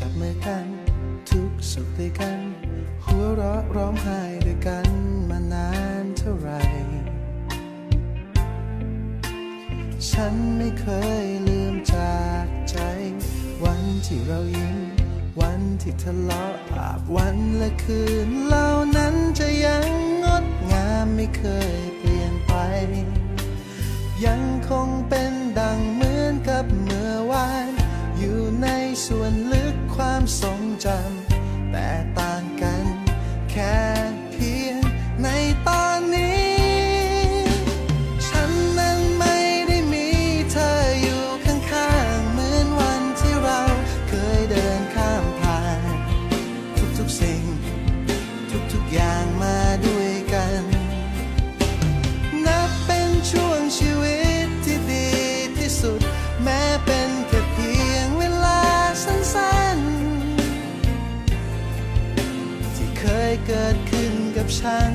จับมือกัน ทุกสุขด้วยกัน หัวเราะร้องไห้ด้วยกันมานานเท่าไหร่ฉันไม่เคยลืมจากใจ วันที่เรายิ้ม วันที่ทะเลาะอาบวันและคืนเหล่านั้นจะยังงดงามไม่เคย จำแต่ต่างกันแค่เพียงในตอนนี้ ฉันนั้นไม่ได้มีเธออยู่ข้างๆเหมือนวันที่เราเคยเดินข้ามผ่าน ทุกๆสิ่ง ทุกๆอย่างมา กับฉัน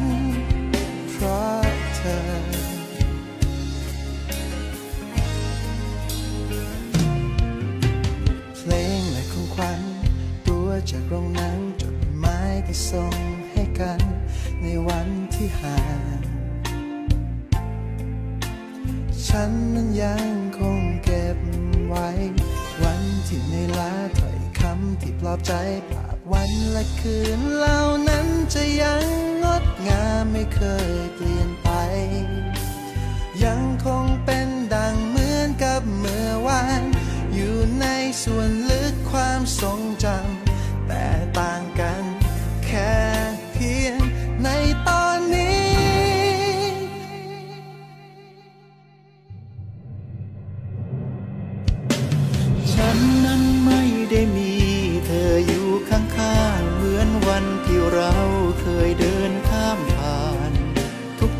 เพราะเธอ เพลงและของขวัญตัวจากโรงหนังจดหมายที่ส่งให้กัน ในวันที่ห่าง ฉันนั้นยังคงเก็บไว้ วันที่ในลาถอยคำที่ปลอบใจภาพวันและคืนเหล่านั้นจะยัง งามไม่เคยเปลี่ยนไป ยังคงเป็นดังเหมือนกับเมื่อวาน อยู่ในส่วนลึกความทรงจำแต่ต่างกันแค่เพียงในตอนนี้ ฉันนั้นไม่ได้มีเธออยู่ข้างๆเหมือนวันที่เราเคยเดิน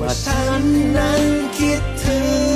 ว่าฉันนั้นคิดถึง